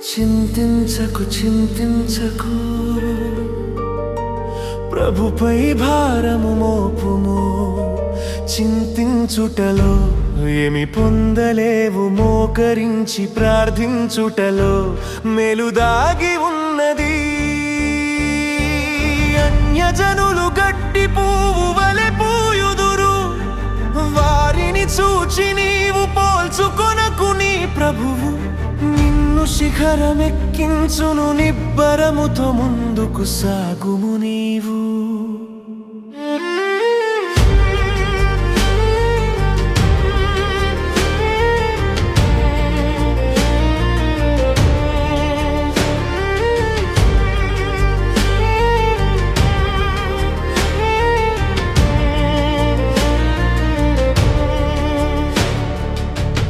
침뜸 자꾸 침뜸 자꾸 ప్రభుపై భారము మోపుము. చింతించుటలో ఏమి పొందలేవు మోకరించి ప్రార్థించుటలో మెలుదాగి ఉన్నది. అన్యజనులు గట్టి పువ్వు వలె పూయుదురు. వారిని చూచి నీవు పోల్చుకొనకు నీ ప్రభువు. శిఖరమెక్కించును నిబ్బరముతో ముందుకు సాగుము నీవు.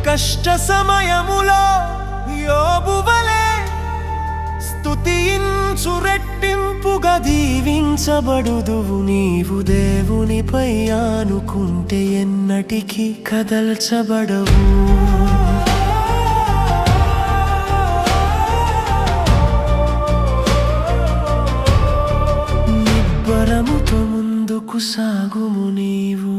కష్ట సమయములో యోబువలే స్తుతించు రెట్టింపుగా దీవించబడుదువు నీవు దేవునిపై అనుకుంటే ఎన్నటికీ కదల్చబడవు. నిబ్బరముతో ముందుకు సాగుము నీవు.